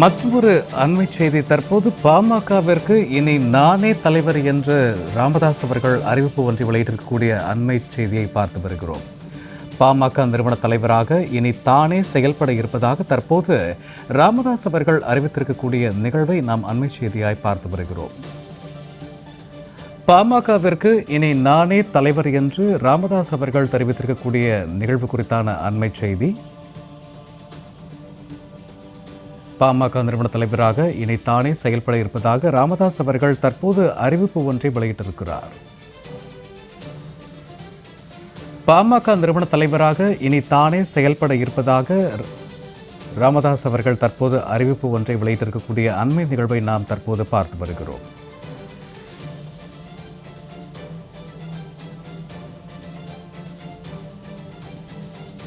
மற்றொரு அண்மை செய்தி. தற்போது பாமகவிற்கு இனி நானே தலைவர் என்று ராமதாஸ் அவர்கள் அறிவிப்பு ஒன்றை வெளியிட்டிருக்கக்கூடிய அண்மை செய்தியை பார்த்து வருகிறோம். பாமக நிறுவன தலைவராக இனி தானே செயல்பட இருப்பதாக தற்போது ராமதாஸ் அவர்கள் அறிவித்திருக்கக்கூடிய நிகழ்வை நாம் அண்மை செய்தியாய் பார்த்து வருகிறோம். பாமகவிற்கு இனி நானே தலைவர் என்று ராமதாஸ் அவர்கள் தெரிவித்திருக்கக்கூடிய நிகழ்வு குறித்தான அண்மை செய்தி. பாமக நிறுவன தலைவராக இனி தானே செயல்பட இருப்பதாக ராமதாஸ் அவர்கள் தற்போது அறிவிப்பு ஒன்றை வெளியிட்டிருக்கிறார். பாமக நிறுவன தலைவராக இனி தானே செயல்பட இருப்பதாக ராமதாஸ் அவர்கள் தற்போது அறிவிப்பு ஒன்றை வெளியிட்டிருக்கக்கூடிய அண்மை நிகழ்வை நாம் தற்போது பார்த்து வருகிறோம்.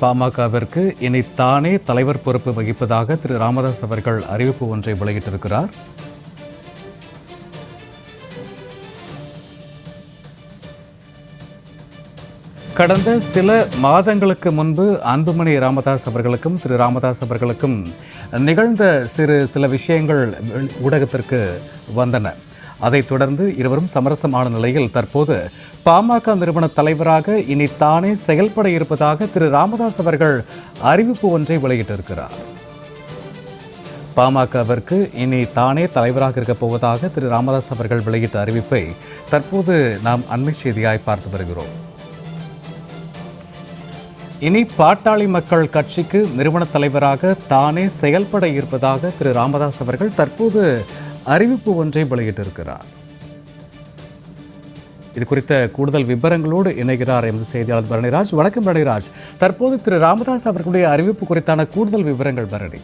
பாமகவிற்கு இனி தானே தலைவர் பொறுப்பு வகிப்பதாக திரு ராமதாஸ் அவர்கள் அறிவிப்பு ஒன்றை வெளியிட்டிருக்கிறார். கடந்த சில மாதங்களுக்கு முன்பு அன்புமணி ராமதாஸ் அவர்களுக்கும் திரு ராமதாஸ் அவர்களுக்கும் நிகழ்ந்த சிறு சில விஷயங்கள் ஊடகத்திற்கு வந்தன. அதைத் தொடர்ந்து இருவரும் சமரசமான நிலையில் தற்போது பாமக நிறுவன தலைவராக இனி தானே செயல்பட இருப்பதாக திரு ராமதாஸ் அவர்கள் அறிவிப்பு ஒன்றை வெளியிட்டிருக்கிறார். பாமகவிற்கு இனி தானே தலைவராக இருக்கப் போவதாக திரு ராமதாஸ் அவர்கள் வெளியிட்ட அறிவிப்பை தற்போது நாம் அண்மை செய்தியாய் பார்த்து வருகிறோம். இனி பாட்டாளி மக்கள் கட்சிக்கு நிறுவன தலைவராக தானே செயல்பட இருப்பதாக திரு ராமதாஸ் அவர்கள் தற்போது அறிவிப்பு ஒன்றை வெளியிட்டிருக்கிறார். இது குறித்த கூடுதல் விவரங்களோடு இணைகிறார் எமது செய்தியாளர் பரணிராஜ். வணக்கம் பரணிராஜ். தற்போது திரு ராமதாஸ் அவர்களுடைய அறிவிப்பு குறித்தான கூடுதல் விவரங்கள் பரணி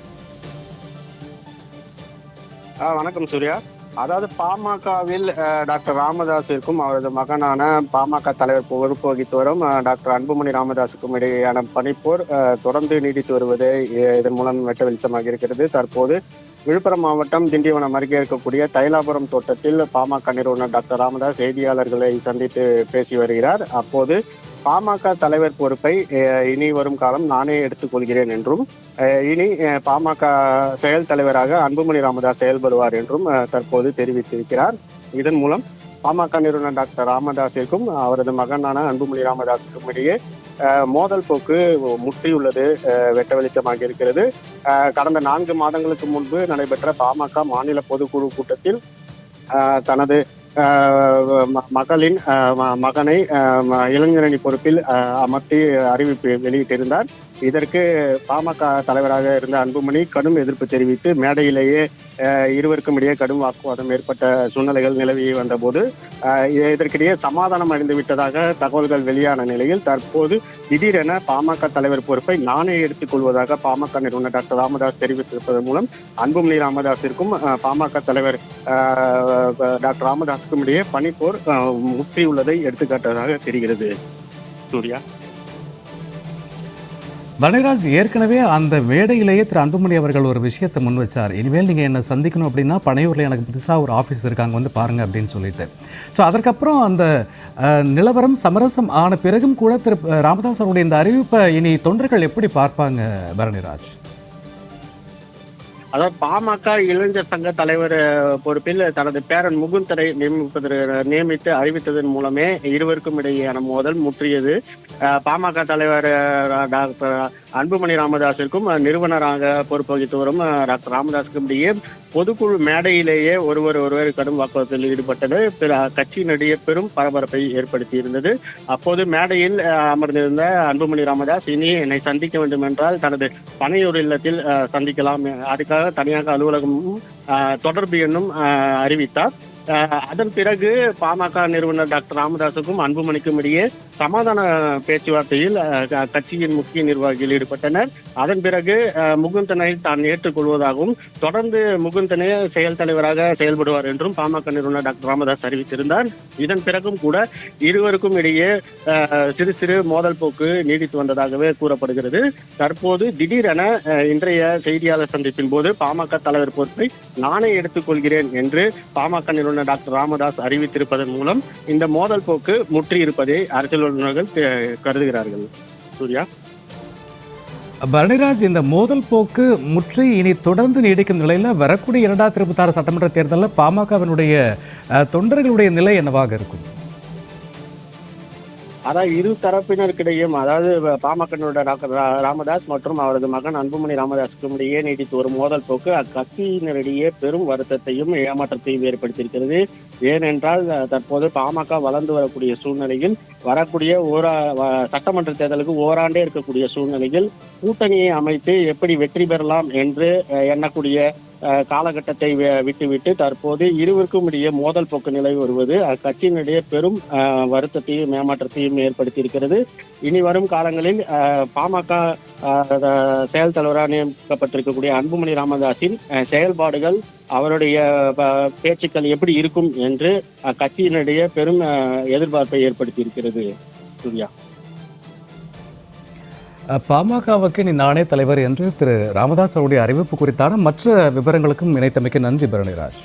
ஆ, வணக்கம் சூர்யா. அதாவது பாமகவில் டாக்டர் ராமதாஸிற்கும் அவரது மகனான பாமக தலைவர் பொறுப்பு வகித்து வரும் டாக்டர் அன்புமணி ராமதாஸுக்கும் இடையேயான பனிப்போர் தொடர்ந்து நீடித்து வருவது இதன் மூலம் வெட்ட வெளிச்சமாக இருக்கிறது. தற்போது விழுப்புரம் மாவட்டம் திண்டிவனம் அருகே இருக்கக்கூடிய தைலாபுரம் தோட்டத்தில் பாமக நிறுவனர் டாக்டர் ராமதாஸ் செய்தியாளர்களை சந்தித்து பேசி வருகிறார். அப்போது பாமக தலைவர் பொறுப்பை இனி வரும் காலம் நானே எடுத்துக்கொள்கிறேன் என்றும் இனி பாமக செயல் தலைவராக அன்புமணி ராமதாஸ் செயல்படுவார் என்றும் தற்போது தெரிவித்திருக்கிறார். இதன் மூலம் பாமக நிறுவனர் டாக்டர் ராமதாஸிற்கும் அவரது மகனான அன்புமணி ராமதாஸுக்கும் இடையே மோதல் போக்கு முற்றியுள்ளது வெட்ட வெளிச்சமாக இருக்கிறது. கடந்த நான்கு மாதங்களுக்கு முன்பு நடைபெற்ற பாமக மாநில பொதுக்குழு கூட்டத்தில் தனது ம- மகளின் ம- மகனை இளைஞரணி பொறுப்பில் அமர்த்தி அறிவிப்பு வெளியிட்டிருந்தார். இதற்கு பாமக தலைவராக இருந்த அன்புமணி கடும் எதிர்ப்பு தெரிவித்து மேடையிலேயே இருவருக்கும் இடையே கடும் வாக்குவாதம் ஏற்பட்ட சூழ்நிலைகள் நிலவி வந்தபோது இதற்கிடையே சமாதானம் அடைந்து விட்டதாக தகவல்கள் வெளியான நிலையில் தற்போது திடீரென பாமக தலைவர் பொறுப்பை நானே எடுத்துக்கொள்வதாக பாமக நிறுவனர் டாக்டர் ராமதாஸ் தெரிவித்திருப்பதன் மூலம் அன்புமணி ராமதாஸிற்கும் பாமக தலைவர் டாக்டர் ராமதாஸுக்கும் இடையே பனிப்போர் முற்றியுள்ளதை எடுத்துக்காட்டுவதாக தெரிகிறது. சூர்யா? வனராஜ் ஏற்கனவே அந்த மேடையிலேயே திரு அன்புமணி அவர்கள் ஒரு விஷயத்தை முன் வச்சார். இனிமேல் நீங்கள் என்னை சந்திக்கணும் அப்படின்னா பனையூரில் எனக்கு புதுசாக ஒரு ஆஃபீஸ் இருக்காங்க வந்து பாருங்க அப்படின்னு சொல்லிட்டு. ஸோ அதற்கப்புறம் அந்த நிலவரம் சமரசம் ஆன பிறகும் கூட திரு ராமதாஸ் அவருடைய இந்த அறிவிப்பை இனி தொண்டர்கள் எப்படி பார்ப்பாங்க பரணிராஜ்? அதாவது பாமக இளைஞர் சங்க தலைவர் பொறுப்பில் தனது பேரன் முகுந்தரை நியமிப்பதற்கு நியமித்து அறிவித்ததன் மூலமே இருவருக்கும் இடையேயான மோதல் முற்றியது. பாமக தலைவர் டாக்டர் அன்புமணி ராமதாஸிற்கும் நிறுவனராக பொறுப்பு வகித்து வரும் டாக்டர் ராமதாஸுக்கும் இடையே பொதுக்குழு மேடையிலேயே ஒருவர் ஒருவர் கடும் வாக்குவாதத்தில் ஈடுபட்டது. பிற கட்சியினிடையே பெரும் பரபரப்பை ஏற்படுத்தி இருந்தது அப்போது மேடையில் அமர்ந்திருந்த அன்புமணி ராமதாஸ் இனி என்னை சந்திக்க வேண்டும் என்றால் தனது பனையூர் இல்லத்தில் சந்திக்கலாம். அதுக்காக தனியாக அலுவலகமும் தொடர்பு எண்ணும் அறிவித்தார். அதன் பிறகு பாமக நிறுவனர் டாக்டர் ராமதாசுக்கும் அன்புமணிக்கும் இடையே சமாதான பேச்சுவார்த்தையில் கட்சியின் முக்கிய நிர்வாகிகள் ஈடுபட்டனர். அதன் பிறகு முகுந்தனை தான் ஏற்றுக்கொள்வதாகவும் தொடர்ந்து முகுந்தனே செயல் தலைவராக செயல்படுவார் என்றும் பாமக நிறுவனர் டாக்டர் ராமதாஸ் அறிவித்திருந்தார். இதன் பிறகும் கூட இருவருக்கும் இடையே சிறு சிறு மோதல் போக்கு நீடித்து வந்ததாகவே கூறப்படுகிறது. தற்போது திடீரென இன்றைய செய்தியாளர் சந்திப்பின் போது பாமக தலைவர் பொறுப்பை நானே எடுத்துக்கொள்கிறேன் என்று பாமக நிறுவனர் டாக்டர் ராமதாஸ் அறிவித்திருப்பதன் மூலம் இந்த மோதல் போக்கு முற்றி இருப்பதை அரசியல் வல்லுநர்கள் கருதுகிறார்கள். சூர்யா? பரணிராஜ் இந்த மோதல் போக்கு முற்றி இனி தொடர்ந்து நீடிக்கும் நிலையில் வரக்கூடிய இரண்டாயிரத்தி இருபத்தாறு சட்டமன்ற தேர்தலில் பாமகவினுடைய தொண்டர்களுடைய நிலை என்னவாக இருக்கும்? அதாவது இரு தரப்பினருக்கிடையும் அதாவது பாமகனுடைய டாக்டர் ரா- ராமதாஸ் மற்றும் அவரது மகன் அன்புமணி ராமதாஸுக்கும் இடையே நீடித்து வரும் மோதல் போக்கு அக்கட்சியினரிடையே பெரும் வருத்தத்தையும் ஏமாற்றத்தையும் ஏற்படுத்தியிருக்கிறது. ஏனென்றால் தற்போது பாமக வளர்ந்து வரக்கூடிய சூழ்நிலையில் வரக்கூடிய ஓரா வ- சட்டமன்ற தேர்தலுக்கு ஓராண்டே இருக்கக்கூடிய சூழ்நிலையில் கூட்டணியை அமைத்து எப்படி வெற்றி பெறலாம் என்று எண்ணக்கூடிய காலகட்டத்தை வி- விட்டுவிட்டு தற்போது இருவருக்கும் இடையே மோதல் போக்கு நிலை வருவது அக்கட்சியினிடையே பெரும் அஹ், வருத்தத்தையும் ஏமாற்றத்தையும் ஏற்படுத்தியிருக்கிறது. இனி வரும் காலங்களில் அஹ், பாமக செயல் தலைவராக நியமிக்கப்பட்டிருக்கக்கூடிய அன்புமணி ராமதாஸின் செயல்பாடுகள் அவருடைய பேச்சுக்கள் எப்படி இருக்கும் என்று அக்கட்சியினிடையே பெரும் அஹ், எதிர்பார்ப்பை ஏற்படுத்தியிருக்கிறது. சூர்யா. பாமகவுக்கு நீ நானே தலைவர் என்று திரு ராமதாஸ் அவருடைய அறிவிப்பு குறித்தான மற்ற விவரங்களுக்கும் இணைத்தமைக்கு நன்றி பரணிராஜ்.